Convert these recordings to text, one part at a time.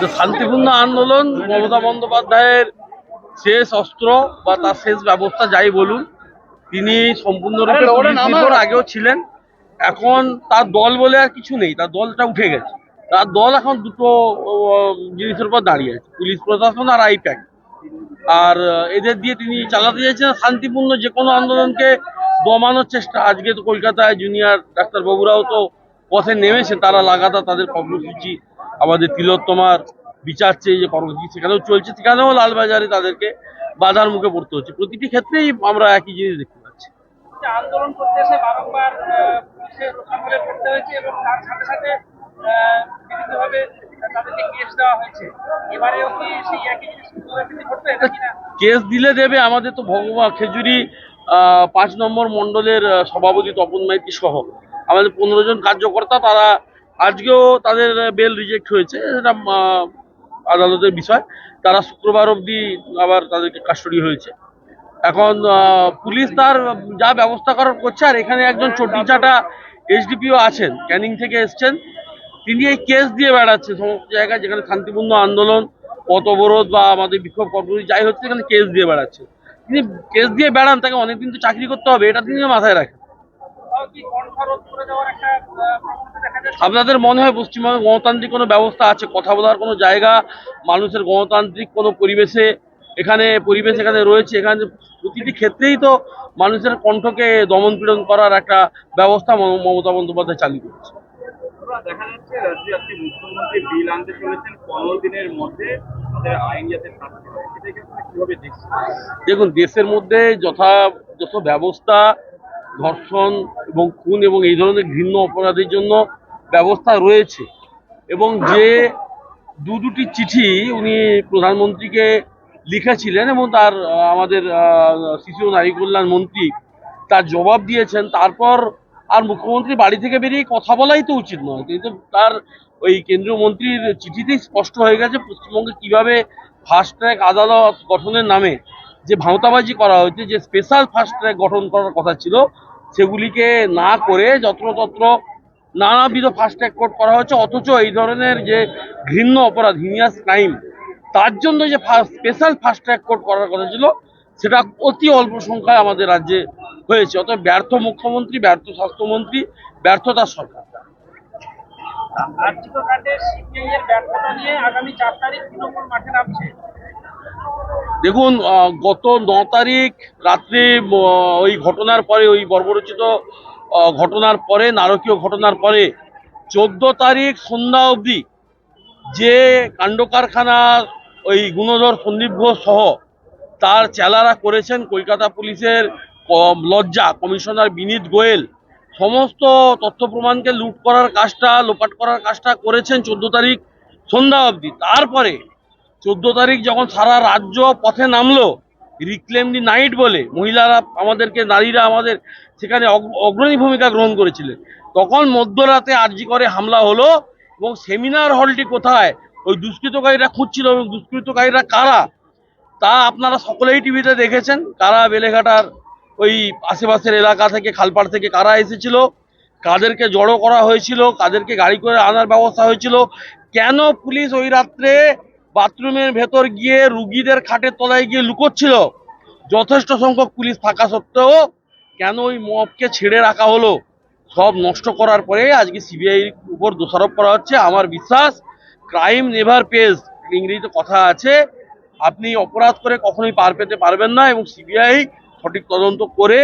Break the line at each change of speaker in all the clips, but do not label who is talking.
যে শান্তিপূর্ণ আন্দোলন মমতা বন্দ্যোপাধ্যায়ের শেষ অস্ত্র বা তার শেষ ব্যবস্থা যাই বলুন তিনি সম্পূর্ণরূপে আগেও ছিলেন। এখন তার দল বলে আর কিছু নেই তার দলটা উঠে গেছে। তার দল এখন দুটো জিনিসের উপর দাঁড়িয়ে আছে পুলিশ প্রশাসন আর আইপ্যাক। আর এদের দিয়ে তিনি চালাতে চাইছেন শান্তিপূর্ণ যে কোনো আন্দোলনকে দমানোর চেষ্টা। আজকে তো কলকাতায় জুনিয়র ডাক্তারবাবুরাও তো পথে নেমেছে তারা লাগাতার তাদের কর্মসূচি আমাদের তিলোত্তমার বিচার চেয়ে যে কর্মসূচি সেখানেও চলছে সেখানেও লালবাজারে তাদেরকে বাধার মুখে পড়তে হচ্ছে। প্রতিটি ক্ষেত্রেই আমরা একই জিনিস দেখতে পাচ্ছি।
আন্দোলন করতে এসে বারংবার পুলিশের সামনে পড়তে হয়েছে এবং তার সাথে সাথে বিভিন্নভাবে তাদেরকে কেস দেওয়া হয়েছে। এবারেও কি সেই একই জিনিস ঘটবে
কেস দিলে দেবে আমাদের তো ভগবান খেজুরি পাঁচ নম্বর মণ্ডলের সভাপতি তপন মাইতি সহ। আমাদের পনেরো জন কার্যকর্তা তারা আজকেও তাদের বেল রিজেক্ট হয়েছে, এটা আদালতের বিষয়। তারা শুক্রবার অবধি আবার তাদেরকে কাস্টডি হয়েছে। এখন পুলিশ তার যা ব্যবস্থা করার করছে, আর এখানে একজন চটিচাটা এসডিপিও আছেন, ক্যানিং থেকে এসছেন। তিনি এই কেস দিয়ে বেড়াচ্ছে, সমস্ত জায়গায় যেখানে শান্তিপূর্ণ আন্দোলন পথ অবরোধ বা আমাদের বিক্ষোভ কর্মসূচি, যাই হচ্ছে, সেখানে কেস দিয়ে বেড়াচ্ছে। তিনি কেস দিয়ে বেড়ান, তাকে অনেকদিন তো চাকরি করতে হবে, এটা তিনি মাথায় রাখেন। আপনাদের মনে হয় পশ্চিমবঙ্গে গণতান্ত্রিক কোনো ব্যবস্থা আছে? কথা বলার কোনো জায়গা? মানুষের গণতান্ত্রিক কোনো পরিবেশে এখানে পরিবেশ এখানে রয়েছে এখানে প্রতিটি ক্ষেত্রেই তো মানুষের কণ্ঠকে দমন পীড়ন করার একটা ব্যবস্থা মমতা বন্দ্যোপাধ্যায় চালু করছে।
দেখা যাচ্ছে রাজ্যে আজকে মুখ্যমন্ত্রী বিল আনতে চলেছেন। পনেরো দিনের মধ্যে তাদের আইন যাতে থাকতে সেটাকে আপনি কীভাবে দেখছেন?
দেখুন দেশের মধ্যে যথা যথাযথ ব্যবস্থা ধর্ষণ এবং খুন এবং এই ধরনের ঘৃণ্য অপরাধের জন্য ব্যবস্থা রয়েছে। এবং যে দু দুটি চিঠি উনি প্রধানমন্ত্রীকে লিখেছিলেন এবং তার আমাদের শিশু নারী কল্যাণ মন্ত্রী তার জবাব দিয়েছেন। তারপর আর মুখ্যমন্ত্রী বাড়ি থেকে বেরিয়ে কথা বলাই তো উচিত নয়। কিন্তু তার ওই কেন্দ্রীয় মন্ত্রীর চিঠিতেই স্পষ্ট হয়ে গেছে পশ্চিমবঙ্গে কীভাবে ফাস্ট ট্র্যাক আদালত গঠনের নামে যে ভাঁওতাবাজি করা হয়েছে, যে স্পেশাল ফাস্ট ট্র্যাক গঠন করার কথা ছিল সেগুলিকে না করে যত্রতত্র নানাবিধ ফাস্ট ট্র্যাক কোর্ট করা হচ্ছে অথচ এই ধরনের যে ঘৃণ্য অপরাধ হিনিয়াস ক্রাইম তার জন্য যে স্পেশাল ফাস্ট ট্র্যাক কোর্ট করার কথা ছিল, সেটা অতি অল্প সংখ্যায় আমাদের রাজ্যে হয়েছে। অতএব ব্যর্থ মুখ্যমন্ত্রী, ব্যর্থ স্বাস্থ্যমন্ত্রী সরকার।
ব্যর্থতা নিয়ে আগামী চার তারিখ মাঠে নামছে।
দেখুন গত ন তারিখ রাত্রে ওই ঘটনার পরে, ওই বর্বরচিত ঘটনার পরে, নারকীয় ঘটনার পরে, চোদ্দ তারিখ সন্ধ্যা অবধি যে কাণ্ড কারখানা ওই গুণধর সন্দীপ ঘোষ সহ তার চেলারা করেছেন কলকাতা পুলিশের লজ্জা, কমিশনার বিনীত গোয়েল, সমস্ত তথ্য প্রমাণকে লুট করার কাজটা, লোপাট করার কাজটা করেছেন চোদ্দ তারিখ সন্ধ্যা অবধি। তারপরে চোদ্দ তারিখ যখন সারা রাজ্য পথে নামলো রিক্লেম দি নাইট বলে, মহিলারা আমাদেরকে, নারীরা আমাদের সেখানে অগ- অগ্রণী ভূমিকা গ্রহণ করেছিলেন। তখন মধ্যরাতে আরজি করে হামলা হলো এবং সেমিনার হলটি কোথায়? ওই দুষ্কৃতকারীরা খুঁজছিল এবং দুষ্কৃতকারীরা কারা? তা আপনারা সকলেই টিভিতে দেখেছেন। কারা বেলেঘাটার ওই আশেপাশের এলাকা থেকে, খালপাড় থেকে কারা এসেছিল? কাদেরকে জড়ো করা হয়েছিল? কাদেরকে গাড়ি করে আনার ব্যবস্থা হয়েছিল? কেন পুলিশ ওই রাত্রে বাথরুমের ভেতর গিয়ে রুগীদের খাটের তলায় গিয়ে লুকোচ্ছিল। যথেষ্ট সংখ্যক পুলিশ থাকা সত্ত্বেও কেন ওই মপকে ছেড়ে রাখা হলো? সব নষ্ট করার পরে আজকে সিবিআই উপর দোষারোপ করা হচ্ছে। আমার বিশ্বাস ক্রাইম নেভার পেজ ইংরেজিতে কথা আছে, আপনি অপরাধ করে কখনোই পার পেতে পারবেন না এবং সিবিআই সঠিক তদন্ত করে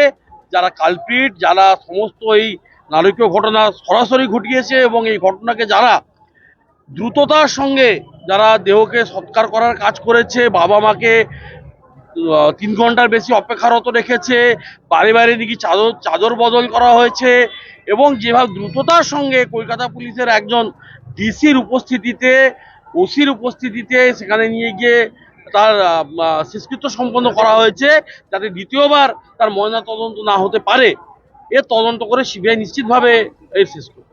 যারা কালপ্রিট যারা সমস্ত এই নারকীয় ঘটনা সরাসরি ঘটিয়েছে এবং এই ঘটনাকে যারা দ্রুততার সঙ্গে যারা দেহকে সৎকার করার কাজ করেছে, বাবা মাকে তিন ঘণ্টার বেশি অপেক্ষারত রেখেছে বাড়ি বাড়ি নাকি চাদর চাদর বদল করা হয়েছে এবং যেভাবে দ্রুততার সঙ্গে কলকাতা পুলিশের একজন ডিসির উপস্থিতিতে, ওসির উপস্থিতিতে সেখানে নিয়ে গিয়ে তার শেষকৃত্য সম্পন্ন করা হয়েছে যাতে দ্বিতীয়বার তার ময়না তদন্ত না হতে পারে। এ তদন্ত করে সিবিআই নিশ্চিতভাবে এর শেষ করবে।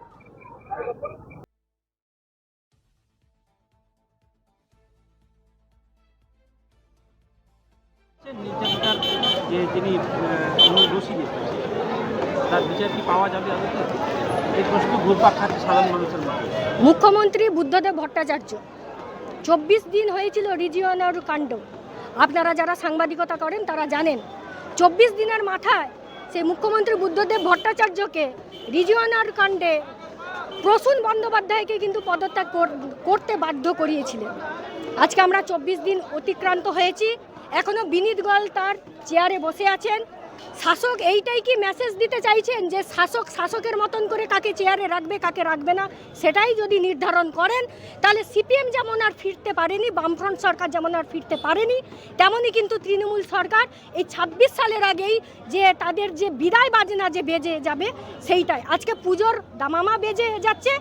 মুখ্যমন্ত্রী বুদ্ধদেব ভট্টাচার্য, চব্বিশ দিন হয়েছিল রিজিওনার কাণ্ড। আপনারা যারা সাংবাদিকতা করেন, তারা জানেন, চব্বিশ দিনের মাথায় সেই মুখ্যমন্ত্রী বুদ্ধদেব ভট্টাচার্যকে রিজিওনার কাণ্ডে প্রসূন বন্দ্যোপাধ্যায়কে কিন্তু পদত্যাগ কর- করতে বাধ্য করিয়েছিলেন। আজকে আমরা চব্বিশ দিন অতিক্রান্ত হয়েছি। এখনও বিনীত গল তার চেয়ারে বসে আছেন। শাসক এইটাই কি মেসেজ দিতে চাইছেন যে শাসক শাসকের মতন করে কাকে চেয়ারে রাখবে, কাকে রাখবে না, সেটাই যদি নির্ধারণ করেন, তাহলে সিপিএম যেমন আর ফিরতে পারেনি, বামফ্রন্ট সরকার যেমন আর ফিরতে পারেনি তেমনই কিন্তু তৃণমূল সরকার এই ছাব্বিশ সালের আগেই যে তাদের যে বিদায় বাজনা যে বেজে যাবে, সেইটাই। আজকে পুজোর দামামা বেজে যাচ্ছে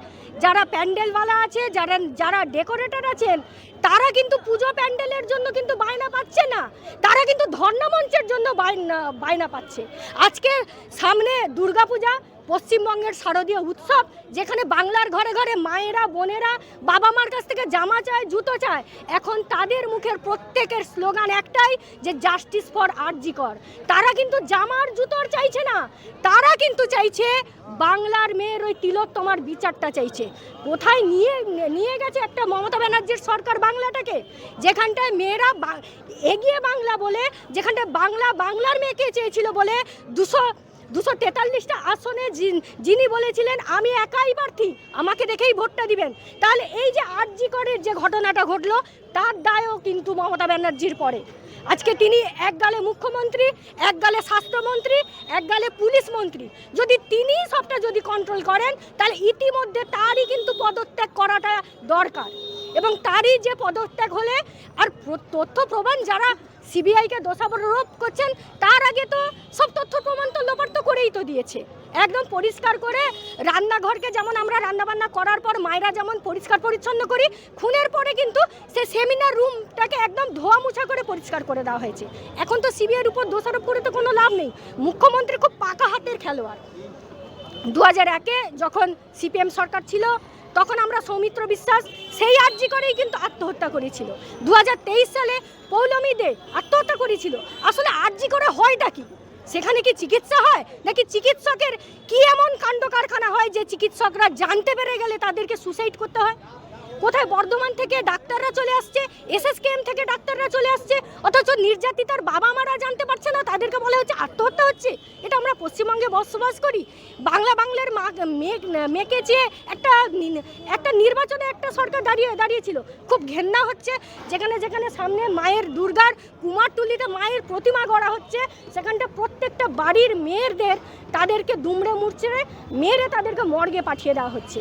যারা প্যান্ডেলওয়ালা আছে, যারা যারা ডেকোরেটর আছেন, তারা কিন্তু পুজো প্যান্ডেলের জন্য কিন্তু বায়না পাচ্ছে না। তারা কিন্তু ধর্ণা মঞ্চের জন্য বায়না বায়না পাচ্ছে। আজকে সামনে দুর্গাপূজা পশ্চিমবঙ্গের শারদীয় উৎসব, যেখানে বাংলার ঘরে ঘরে মায়েরা, বোনেরা বাবা মার কাছ থেকে জামা চায়, জুতো চায়, এখন তাদের মুখের প্রত্যেকের স্লোগান একটাই যে জাস্টিস ফর আরজিকর। তারা কিন্তু জামার জুতোর চাইছে না, তারা কিন্তু চাইছে বাংলার মেয়ের ওই তিলোত্তমার বিচারটা চাইছে। কোথায় নিয়ে নিয়ে গেছে একটা মমতা ব্যানার্জির সরকার বাংলাটাকে? যেখানটায় মেয়েরা এগিয়ে বাংলা বলে, যেখানটায় বাংলা, বাংলার মেয়েকে চেয়েছিল বলে দুশো দুশো তেতাল্লিশটা আসনে যিন- বলেছিলেন, আমি একাই প্রার্থী, আমাকে দেখেই ভোটটা দিবেন। তাহলে এই যে আরজি করের যে ঘটনাটা ঘটলো, তার দায়ও কিন্তু মমতা ব্যানার্জির পরে। আজকে তিনি এক গালে মুখ্যমন্ত্রী এক গালে স্বাস্থ্যমন্ত্রী এক গালে পুলিশ মন্ত্রী। যদি তিনি সবটা যদি কন্ট্রোল করেন, তাহলে ইতিমধ্যে তারই কিন্তু পদত্যাগ করাটা দরকার। এবং তারই যে পদত্যাগ হলে, আর তথ্য প্রমাণ যারা সিবিআইকে দোষারোপ করছেন, তার আগে তো সব তথ্য প্রমাণ তো লোপাট তো করেই তো দিয়েছে। একদম পরিষ্কার করে রান্নাঘরকে যেমন আমরা রান্নাবান্না করার পর মায়েরা যেমন পরিষ্কার পরিচ্ছন্ন করি, খুনের পরে কিন্তু সে সেমিনার রুমটাকে একদম ধোয়া মুছা করে পরিষ্কার করে দেওয়া হয়েছে। এখন তো সিবিআইয়ের উপর দোষারোপ করে তো কোনো লাভ নেই। মুখ্যমন্ত্রী খুব পাকা হাতের খেলোয়াড়। দু হাজার একে যখন সিপিএম সরকার ছিল তখন আমরা সৌমিত্র বিশ্বাস, সেই আর্জি করেই কিন্তু আত্মহত্যা করেছিল। দু হাজার তেইশ সালে পৌলমী দে আত্মহত্যা করেছিল। আসলে আর্জি করে হয়টা কি? সেখানে কি চিকিৎসা হয়? নাকি চিকিৎসকের কি এমন কাণ্ড কারখানা হয় যে চিকিৎসকরা জানতে পেরে গেলে তাদেরকে সুসাইড করতে হয়? কোথায় বর্ধমান থেকে ডাক্তাররা চলে আসছে? এসএসকেএম থেকে ডাক্তাররা চলে আসছে? অথচ নির্যাতিতার বাবা মারা জানতে পারছে না, তাদেরকে বলা হচ্ছে আত্মহত্যা হচ্ছে। এটা আমরা পশ্চিমবঙ্গে বসবাস করি। বাংলা বাংলার মা মেয়ে মেয়েকে চেয়ে একটা একটা নির্বাচনে একটা সরকার দাঁড়িয়ে দাঁড়িয়েছিল। খুব ঘেন্না হচ্ছে। যেখানে যেখানে সামনে মায়ের দুর্গার কুমারটুলিতে মায়ের প্রতিমা গড়া হচ্ছে, সেখানটা প্রত্যেকটা বাড়ির মেয়েদের তাদেরকে দুমড়ে মুড়ছে মেরে তাদেরকে মর্গে পাঠিয়ে দেওয়া হচ্ছে।